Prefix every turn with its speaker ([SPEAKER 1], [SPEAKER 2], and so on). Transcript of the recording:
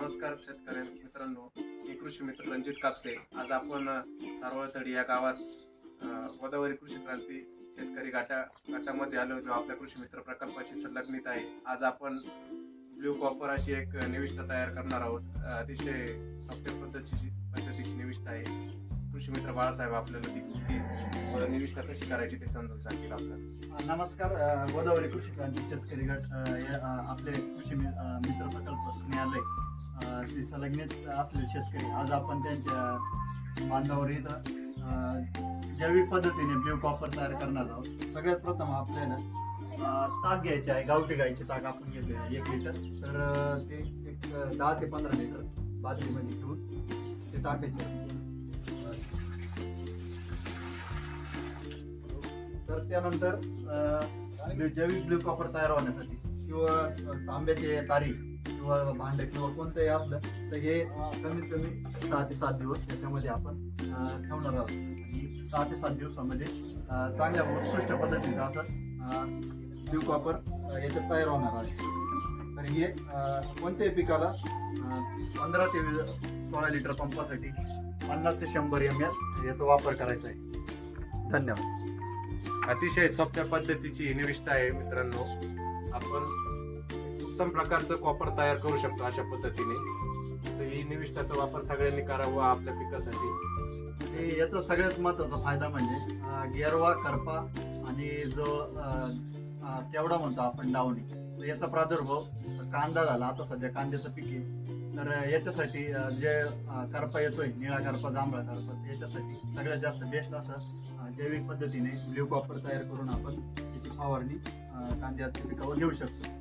[SPEAKER 1] नमस्कार शेतकरी मित्रांनो. मी कृषी मित्र रणजित कापसे. आज आपण सारवळतडी या गावात गोदावरी कृषी क्रांती शेतकरी गाटा गटामध्ये आलो जो आपल्या कृषी मित्र प्रकल्पाशी संलग्नित आहे. आज आपण ब्ल्यू कॉपर अशी एक निविष्ठा तयार करणार आहोत. अतिशय सोप्या पद्धतीची पद्धतीची निविष्ठा आहे. कृषी मित्र बाळासाहेब आपल्याला ती निविष्ठा कशी करायची ते समजून सांगतील आपल्याला.
[SPEAKER 2] नमस्कार गोदावरी कृषी क्रांती शेतकरी गट आपले कृषी मित्र प्रकल्प स्नेहालय. श्री संलग्नित असलेले शेतकरी. आज आपण त्यांच्या बांधावर इथं जैविक पद्धतीने ब्ल्यू कॉपर तयार करणार आहोत. सगळ्यात प्रथम आपल्याला ताक घ्यायचे आहे. गावठी गाईचे ताक आपण घेतले आहे एक लिटर. तर ते एक दहा ते पंधरा लिटर बादलीमध्ये घेऊन ते टाकायचे तर त्यानंतर जैविक ब्ल्यू कॉपर तयार होण्यासाठी किंवा तांब्याचे तारीख किंवा भांडं किंवा कोणतंही असलं तर हे कमीत कमी सहा ते सात दिवस त्याच्यामध्ये आपण ठेवणार आहोत. आणि सहा ते सात दिवसामध्ये चांगल्या उत्कृष्ट पद्धतीचं असं ब्ल्यू कॉपर याच्यात तयार होणार आहे. तर हे कोणत्याही पिकाला पंधरा ते वीस- सोळा लिटर पंपासाठी पन्नास ते शंभर एम एल याचा वापर करायचा आहे. धन्यवाद.
[SPEAKER 1] अतिशय सोप्या पद्धतीची निविष्ट निविष्ठा आहे मित्रांनो. आपण उत्तम प्रकारचं कॉपर तयार करू शकतो अशा पद्धतीने. तर ही निविष्ठाचा वापर सगळ्यांनी करावा आपल्या पिकासाठी.
[SPEAKER 2] आणि याचा सगळ्यात महत्त्वाचा फायदा म्हणजे गेरवा करपा आणि जो केवडा म्हणतो आपण डावणी तर याचा प्रादुर्भाव कांदा झाला आता सध्या कांद्याचं पीक आहे. तर याच्यासाठी जे करपा येतोय निळा करपा जांभळा करपा याच्यासाठी सगळ्यात जास्त बेस्ट असं जैविक पद्धतीने ब्ल्यू कॉपर तयार करून आपण त्याची फवारणी कांद्याच्या पिकावर घेऊ शकतो.